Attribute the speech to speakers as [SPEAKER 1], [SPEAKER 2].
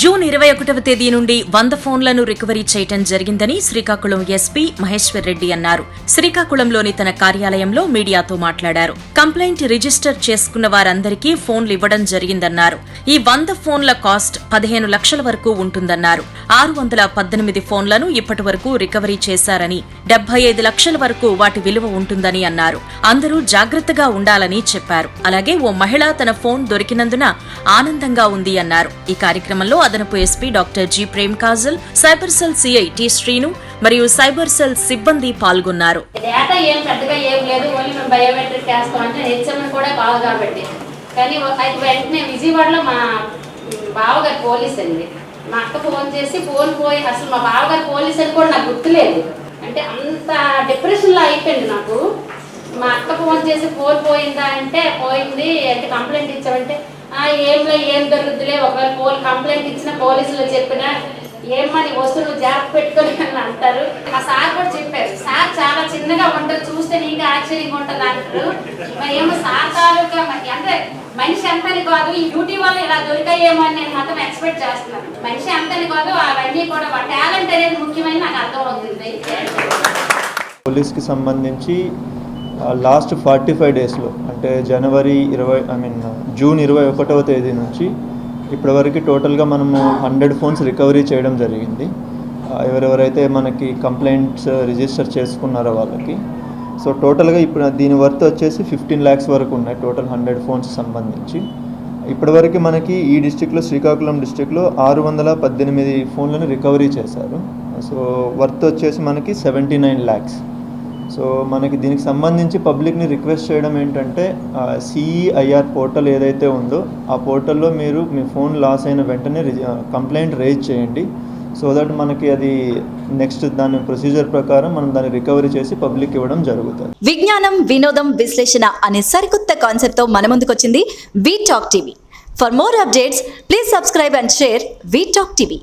[SPEAKER 1] June ఇరవై ఒకటవ తేదీ నుండి వంద ఫోన్లను రికవరీ చేయటం జరిగిందని శ్రీకాకుళం ఎస్పీ మహేశ్వర్ రెడ్డి అన్నారు. శ్రీకాకుళంలోని తన కార్యాలయంలో మీడియాతో మాట్లాడారు. కంప్లైంట్ రిజిస్టర్ చేసుకున్న వారందరికీ ఫోన్లు ఇవ్వడం జరిగిందన్నారు. ఈ వంద ఫోన్ల కాస్ట్ పదిహేను లక్షల వరకు ఉంటుందన్నారు. ఆరు వందల పద్దెనిమిది ఫోన్లను ఇప్పటి వరకు రికవరీ చేశారని డెబ్బై ఐదు లక్షల వరకు వాటి విలువ ఉంటుందని అన్నారు. అందరూ జాగ్రత్తగా ఉండాలని చెప్పారు. అలాగే ఓ మహిళ తన ఫోన్ దొరికినందున ఆనందంగా ఉంది అన్నారు. ఈ కార్యక్రమంలో అదనపు SP doctor G Prem Kajal cyber cell CI T Srinu మరియు సైబర్ సెల్ సిబ్బంది పాల్గొన్నారు.
[SPEAKER 2] డేటా ఏం పెద్దగా ఏం లేదు ఓన్లీ బయోమెట్రిక్ కూడా కాదు కాబట్టి. కానీ వెంటనే విజయవాడలో మా బావగారు పోలీస్ అండి. మా అక్క ఫోన్ చేసి ఫోన్ పోయి అసలు మా బావగారు పోలీస్ అని కూడా నాకు గుర్తులేదు. అంటే అంత డిప్రెషన్లో అయిపోయింది నాకు. మా అక్క ఫోన్ చేసి ఫోన్ పోయిందా? అంటే పోయింది. అంటే కంప్లైంట్ ఇచ్చామంటే ఏంలే ఏం దొరుకుతులే ఒకవేళ పోల్ కంప్లైంట్ ఇచ్చిన పోలీసులు చెప్పినా ఏమని వస్తువులు జాగ్రత్త పెట్టుకొని అని అంటారు. మా సార్ కూడా చెప్పారు సార్ చాలా చిన్నగా ఉంటుంది చూస్తే నీకు ఆశ్చర్యంగా ఉంటుంది అంటారు. మరి ఏమో సార్ తాలూకా మరి అంటే మనిషి అంతని కాదు ఈ బ్యూటీ వల్ల ఇలా దొరికాయేమో అని నేను మాత్రం ఎక్స్పెక్ట్ చేస్తున్నాను. మనిషి అంతని కాదు అవన్నీ కూడా టాలెంట్ అనేది ముఖ్యమైన నాకు అర్థమవుతుంది.
[SPEAKER 3] పోలీస్కి సంబంధించి లాస్ట్ ఫార్టీ ఫైవ్ డేస్లో అంటే జనవరి ఇరవై ఐ మీన్ జూన్ ఇరవై ఒకటవ తేదీ నుంచి ఇప్పటివరకు టోటల్గా మనము హండ్రెడ్ ఫోన్స్ రికవరీ చేయడం జరిగింది. ఎవరెవరైతే మనకి కంప్లైంట్స్ రిజిస్టర్ చేసుకున్నారో వాళ్ళకి సో టోటల్గా ఇప్పుడు దీని వర్త్ వచ్చేసి ఫిఫ్టీన్ ల్యాక్స్ వరకు ఉన్నాయి టోటల్ హండ్రెడ్ ఫోన్స్ సంబంధించి. ఇప్పటివరకు మనకి ఈ డిస్టిక్లో శ్రీకాకుళం డిస్టిక్లో ఆరు వందల పద్దెనిమిది ఫోన్లను రికవరీ చేశారు. సో వర్త్ వచ్చేసి మనకి సెవెంటీ నైన్ ల్యాక్స్. సో మనకి దీనికి సంబంధించి పబ్లిక్ని రిక్వెస్ట్ చేయడం ఏంటంటే సిఈఐఆర్ పోర్టల్ ఏదైతే ఉందో ఆ పోర్టల్లో మీరు మీ ఫోన్ లాస్ అయిన వెంటనే కంప్లైంట్ రేజ్ చేయండి. సో దట్ మనకి అది నెక్స్ట్ దాని ప్రొసీజర్ ప్రకారం మనం దాన్ని రికవరీ చేసి పబ్లిక్ ఇవ్వడం జరుగుతుంది.
[SPEAKER 4] విజ్ఞానం వినోదం విశ్లేషణ అనే సరికొత్త కాన్సెప్ట్తో మన ముందుకొచ్చింది V Talk TV for more updates please subscribe and share V Talk TV